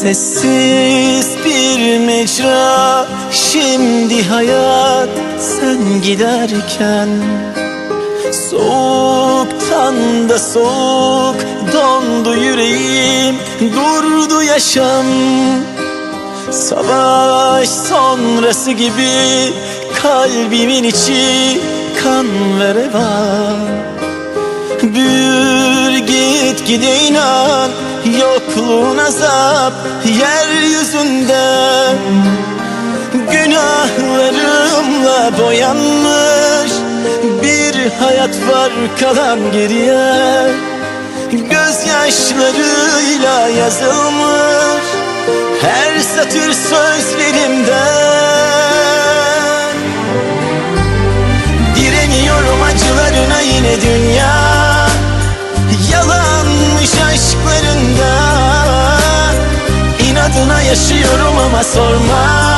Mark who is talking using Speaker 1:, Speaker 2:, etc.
Speaker 1: Sessiz bir mecra Şimdi hayat sen giderken. Soğuktan da soğuk Dondu yüreğim Durdu yaşam. Savaş sonrası gibi Kalbimin içi kan ve revan Büyür git gide inan Yokluğun azap yeryüzünde. Günahlarımla boyanmış Bir hayat var kalan geriye. Gözyaşlarıyla yazılmış Her satır sözlerimden yaşıyorum ama sorma